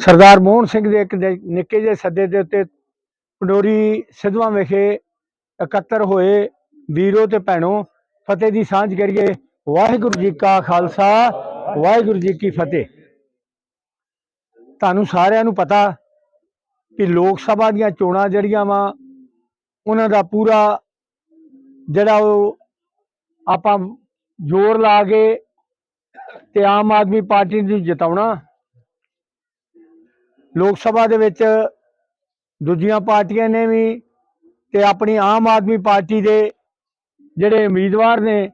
ਸਰਦਾਰ ਮੋਹਨ ਸਿੰਘ ਦੇ ਇੱਕ ਨਿੱਕੇ ਜਿਹੇ ਸੱਦੇ ਦੇ ਉੱਤੇ ਪੰਡੋਰੀ ਸਿੱਧਵਾਂ ਵਿਖੇ ਇਕੱਤਰ ਹੋਏ ਵੀਰੋ ਤੇ ਭੈਣੋ, ਫਤਿਹ ਦੀ ਸਾਂਝ ਕਰੀਏ। ਵਾਹਿਗੁਰੂ ਜੀ ਕਾ ਖਾਲਸਾ, ਵਾਹਿਗੁਰੂ ਜੀ ਕੀ ਫਤਿਹ। ਤੁਹਾਨੂੰ ਸਾਰਿਆਂ ਨੂੰ ਪਤਾ ਕਿ ਲੋਕ ਸਭਾ ਦੀਆਂ ਚੋਣਾਂ ਜਿਹੜੀਆਂ ਵਾ, ਉਹਨਾਂ ਦਾ ਪੂਰਾ ਜਿਹੜਾ ਉਹ ਆਪਾਂ ਜ਼ੋਰ ਲਾ ਕੇ ਤੇ ਆਮ ਆਦਮੀ ਪਾਰਟੀ ਨੂੰ ਜਿਤਾਉਣਾ। ਲੋਕ ਸਭਾ ਦੇ ਵਿੱਚ ਦੂਜੀਆਂ ਪਾਰਟੀਆਂ ਨੇ ਵੀ ਤੇ ਆਪਣੀ ਆਮ ਆਦਮੀ ਪਾਰਟੀ ਦੇ ਜਿਹੜੇ ਉਮੀਦਵਾਰ ਨੇ,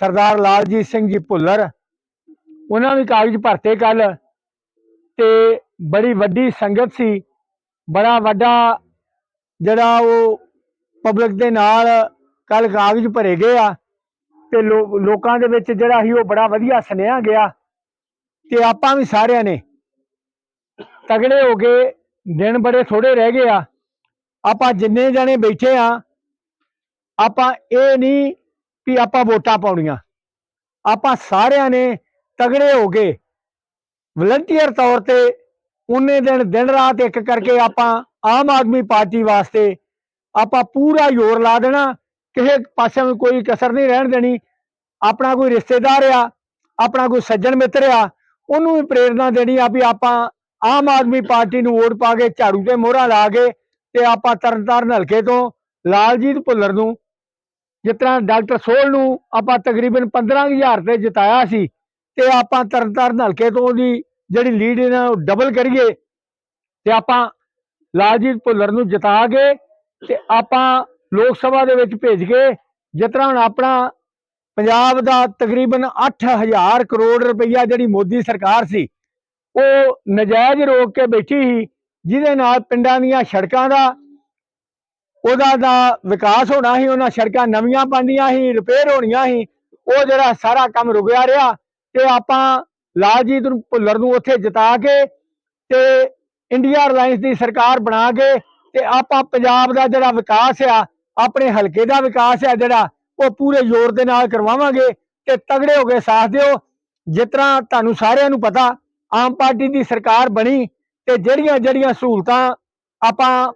ਸਰਦਾਰ ਲਾਲਜੀਤ ਸਿੰਘ ਜੀ ਭੁੱਲਰ, ਉਹਨਾਂ ਵੀ ਕਾਗਜ਼ ਭਰਤੇ ਕੱਲ ਤੇ ਬੜੀ ਵੱਡੀ ਸੰਗਤ ਸੀ, ਬੜਾ ਵੱਡਾ ਜਿਹੜਾ ਉਹ ਪਬਲਿਕ ਦੇ ਨਾਲ ਕੱਲ ਕਾਗਜ਼ ਭਰੇ ਗਏ ਆ ਤੇ ਲੋ- ਲੋਕਾਂ ਦੇ ਵਿੱਚ ਜਿਹੜਾ ਸੀ ਉਹ ਬੜਾ ਵਧੀਆ ਸੁਨੇਹਾ ਗਿਆ ਤੇ ਆਪਾਂ ਵੀ ਸਾਰਿਆਂ ਨੇ ਤਗੜੇ ਹੋ ਕੇ ਦਿਨ ਬੜੇ ਥੋੜੇ ਰਹਿ ਗਏ ਆ। ਆਪਾਂ ਜਿੰਨੇ ਜਣੇ ਬੈਠੇ ਆ, ਆਪਾਂ ਇਹ ਨਹੀਂ ਕਿ ਆਪਾਂ ਵੋਟਾਂ ਪਾਉਣੀਆਂ। ਆਪਾਂ ਸਾਰਿਆਂ ਨੇ ਤਗੜੇ ਹੋ ਕੇ ਵਲੰਟੀਅਰ ਤੌਰ ਤੇ ਉਹਨੇ ਦਿਨ ਦਿਨ ਰਾਤ ਇੱਕ ਕਰਕੇ ਆਪਾਂ ਆਮ ਆਦਮੀ ਪਾਰਟੀ ਵਾਸਤੇ ਆਪਾਂ ਪੂਰਾ ਜ਼ੋਰ ਲਾ ਦੇਣਾ। ਕਿਸੇ ਪਾਸੇ ਵੀ ਕੋਈ ਕਸਰ ਨਹੀਂ ਰਹਿਣ ਦੇਣੀ। ਆਪਣਾ ਕੋਈ ਰਿਸ਼ਤੇਦਾਰ ਆ, ਆਪਣਾ ਕੋਈ ਸੱਜਣ ਮਿੱਤਰ ਆ, ਉਹਨੂੰ ਵੀ ਪ੍ਰੇਰਣਾ ਦੇਣੀ ਆ ਵੀ ਆਪਾਂ ਆਮ ਆਦਮੀ ਪਾਰਟੀ ਨੂੰ ਵੋਟ ਪਾ ਕੇ ਝਾੜੂ ਤੇ ਮੋਹਰਾਂ ਲਾ ਕੇ ਤੇ ਆਪਾਂ ਤਰਨਤਾਰਨ ਹਲਕੇ ਤੋਂ ਲਾਲਜੀਤ ਭੁੱਲਰ ਨੂੰ, ਜਿਸ ਤਰ੍ਹਾਂ ਡਾਕਟਰ ਸੋਲ ਨੂੰ ਆਪਾਂ ਤਕਰੀਬਨ 15000 ਤੇ ਜਿਤਾਇਆ ਸੀ ਤੇ ਆਪਾਂ ਤਰਨਤਾਰਨ ਹਲਕੇ ਤੋਂ ਉਹਦੀ ਜਿਹੜੀ ਲੀਡ ਇਹਨਾਂ ਨੂੰ ਡਬਲ ਕਰੀਏ ਤੇ ਆਪਾਂ ਲਾਲਜੀਤ ਭੁੱਲਰ ਨੂੰ ਜਿਤਾ ਕੇ ਤੇ ਆਪਾਂ ਲੋਕ ਸਭਾ ਦੇ ਵਿੱਚ ਭੇਜ ਕੇ ਜਿਸ ਤਰ੍ਹਾਂ ਹੁਣ ਆਪਣਾ ਪੰਜਾਬ ਦਾ ਤਕਰੀਬਨ 8000 ਕਰੋੜ ਰੁਪਈਆ ਜਿਹੜੀ ਮੋਦੀ ਸਰਕਾਰ ਸੀ ਉਹ ਨਜਾਇਜ਼ ਰੋਕ ਕੇ ਬੈਠੀ ਸੀ, ਜਿਹਦੇ ਨਾਲ ਪਿੰਡਾਂ ਦੀਆਂ ਸੜਕਾਂ ਦਾ ਉਹਦਾ ਦਾ ਵਿਕਾਸ ਹੋਣਾ ਸੀ, ਉਹਨਾਂ ਸੜਕਾਂ ਨਵੀਆਂ ਬਣਦੀਆਂ ਸੀ ਰਿਪੇਅਰ ਹੋਣੀਆਂ ਸੀ, ਉਹ ਜਿਹੜਾ ਸਾਰਾ ਕੰਮ ਰੁਕਿਆ ਰਿਹਾ ਤੇ ਆਪਾਂ ਲਾਲਜੀਤ ਨੂੰ ਭੁੱਲਰ ਨੂੰ ਉੱਥੇ ਜਿਤਾ ਕੇ ਤੇ ਇੰਡੀਆ ਰਿਲਾਇੰਸ ਦੀ ਸਰਕਾਰ ਬਣਾ ਕੇ ਤੇ ਆਪਾਂ ਪੰਜਾਬ ਦਾ ਜਿਹੜਾ ਵਿਕਾਸ ਆ, ਆਪਣੇ ਹਲਕੇ ਦਾ ਵਿਕਾਸ ਆ ਜਿਹੜਾ, ਉਹ ਪੂਰੇ ਜ਼ੋਰ ਦੇ ਨਾਲ ਕਰਵਾਵਾਂਗੇ ਤੇ ਤਗੜੇ ਹੋ ਕੇ ਸਾਥ ਦਿਓ। ਜਿਸ ਤਰ੍ਹਾਂ ਤੁਹਾਨੂੰ ਸਾਰਿਆਂ ਨੂੰ ਪਤਾ ਆਮ ਪਾਰਟੀ ਦੀ ਸਰਕਾਰ ਬਣੀ ਤੇ ਜਿਹੜੀਆਂ ਜਿਹੜੀਆਂ ਸਹੂਲਤਾਂ ਆਪਾਂ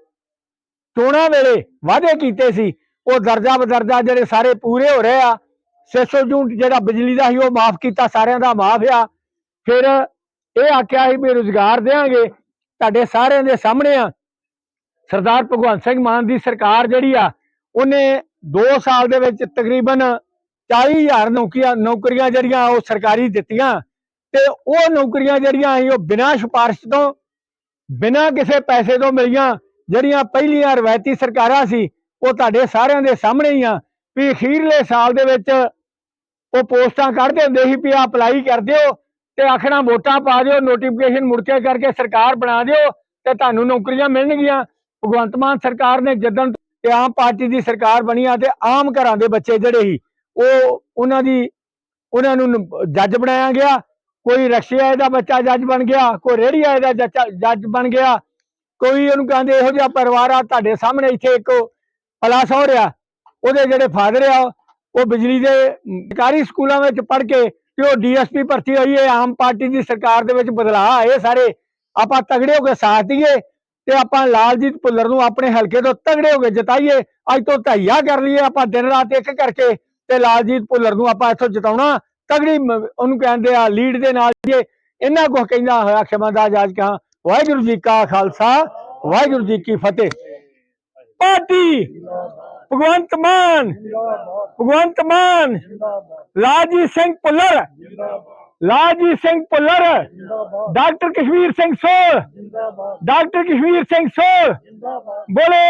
ਚੋਣਾਂ ਵੇਲੇ ਵਾਅਦੇ ਕੀਤੇ ਸੀ, ਉਹ ਦਰਜਾ ਬਦਰਜਾ ਜਿਹੜੇ ਸਾਰੇ ਪੂਰੇ ਹੋ ਰਹੇ ਆ 600 ਯੂਨਿਟ ਜਿਹੜਾ ਬਿਜਲੀ ਦਾ ਸੀ ਉਹ ਮਾਫ ਕੀਤਾ, ਸਾਰਿਆਂ ਦਾ ਮਾਫ ਆ। ਫਿਰ ਇਹ ਆਖਿਆ ਸੀ ਵੀ ਰੁਜ਼ਗਾਰ ਦੇਾਂਗੇ ਤੁਹਾਡੇ ਸਾਰਿਆਂ ਦੇ ਸਾਹਮਣੇ ਆ। ਸਰਦਾਰ ਭਗਵੰਤ ਸਿੰਘ ਮਾਨ ਦੀ ਸਰਕਾਰ ਜਿਹੜੀ ਆ, ਉਹਨੇ 2 ਸਾਲ ਦੇ ਵਿੱਚ ਤਕਰੀਬਨ 40000 ਨੌਕਰੀਆਂ ਨੌਕਰੀਆਂ ਜਿਹੜੀਆਂ ਉਹ ਸਰਕਾਰੀ ਦਿੱਤੀਆਂ। ਤੇ ਉਹ ਨੌਕਰੀਆਂ ਜਿਹੜੀਆਂ ਸੀ ਉਹ ਬਿਨਾਂ ਸਿਫਾਰਿਸ਼ ਤੋਂ, ਬਿਨਾਂ ਕਿਸੇ ਪੈਸੇ ਤੋਂ ਮਿਲੀਆਂ, ਜਿਹੜੀਆਂ ਪਹਿਲੀਆਂ ਰਵਾਇਤੀ ਸਰਕਾਰਾਂ ਸੀ, ਉਹ ਤੁਹਾਡੇ ਸਾਰਿਆਂ ਦੇ ਸਾਹਮਣੇ ਹੀ ਆ। ਵੀ ਅਖੀਰਲੇ ਸਾਲ ਦੇ ਵਿੱਚ ਉਹ ਪੋਸਟਾਂ ਕੱਢਦੇ ਹੁੰਦੇ ਸੀ ਵੀ ਅਪਲਾਈ ਕਰ ਦਿਓ ਤੇ ਆਖਣਾ ਵੋਟਾਂ ਪਾ ਦਿਓ ਨੋਟੀਫਿਕੇਸ਼ਨ ਮੁੜ ਕੇ ਕਰਕੇ ਸਰਕਾਰ ਬਣਾ ਦਿਓ ਤੇ ਤੁਹਾਨੂੰ ਨੌਕਰੀਆਂ ਮਿਲਣਗੀਆਂ। ਭਗਵੰਤ ਮਾਨ ਸਰਕਾਰ ਨੇ ਜਦੋਂ ਤੇ ਆਮ ਪਾਰਟੀ ਦੀ ਸਰਕਾਰ ਬਣੀ ਆ ਤੇ ਆਮ ਘਰਾਂ ਦੇ ਬੱਚੇ ਜਿਹੜੇ ਸੀ, ਉਹ ਉਹਨਾਂ ਦੀ, ਉਹਨਾਂ ਨੂੰ ਜੱਜ ਬਣਾਇਆ ਗਿਆ ਕੋਈ ਰਕਸ਼ੇ ਆਏ ਦਾ ਬੱਚਾ ਜੱਜ ਬਣ ਗਿਆ, ਕੋਈ ਰੇਹੜੀ ਆਏ ਦਾ ਜੱਜ ਬਣ ਗਿਆ, ਕੋਈ ਉਹਨੂੰ ਕਹਿੰਦੇ ਇਹੋ ਜਿਹਾ ਪਰਿਵਾਰ ਆ ਤੁਹਾਡੇ ਸਾਹਮਣੇ ਇੱਥੇ ਇੱਕ ਪਲਾਸ ਹੋ ਰਿਹਾ, ਉਹਦੇ ਜਿਹੜੇ ਫਾਦਰ ਆ, ਉਹ ਬਿਜਲੀ ਦੇ ਸਰਕਾਰੀ ਸਕੂਲਾਂ ਵਿੱਚ ਪੜ੍ਹ ਕੇ ਤੇ ਉਹ ਡੀਐਸਪੀ ਭਰਤੀ ਹੋਈ ਹੈ, ਆਮ ਪਾਰਟੀ ਦੀ ਸਰਕਾਰ ਦੇ ਵਿੱਚ ਬਦਲਾਅ ਆਏ ਸਾਰੇ, ਆਪਾਂ ਤਗੜੇ ਹੋ ਕੇ ਸਾਥ ਦਈਏ ਤੇ ਆਪਾਂ ਲਾਲਜੀਤ ਭੁੱਲਰ ਨੂੰ ਆਪਣੇ ਹਲਕੇ ਤੋਂ ਤਗੜੇ ਹੋ ਕੇ ਜਿਤਾਈਏ, ਅੱਜ ਤੋਂ ਧਈਆ ਕਰ ਲਈਏ ਆਪਾਂ ਦਿਨ ਰਾਤ ਇੱਕ ਕਰਕੇ ਤੇ ਲਾਲਜੀਤ ਭੁੱਲਰ ਨੂੰ ਆਪਾਂ ਇੱਥੋਂ ਜਿਤਾਉਣਾ ਤਗੜੀ ਮ- ਉਹਨੂੰ ਕਹਿੰਦੇ ਆ ਲੀਡ ਦੇ ਨਾਲ ਜੇ ਇਹਨਾਂ ਕੋ ਕਹਿੰਦਾ ਹੋਇਆ, ਖਿਮਾ ਜਾਜ ਕਹਾ ਵਾਹਿਗੁਰੂ ਜੀ ਕਾ ਖਾਲਸਾ, ਵਾਹਿਗੁਰੂ ਜੀ ਕੀ ਫਤਿਹ। Party, Bhagwant Mann Bhagwant Mann, Laljit Singh Bhullar, Laljit Singh Bhullar, doctor Kashmir Singh Sohal, doctor Kashmir Singh Sohal, ਬੋਲੇ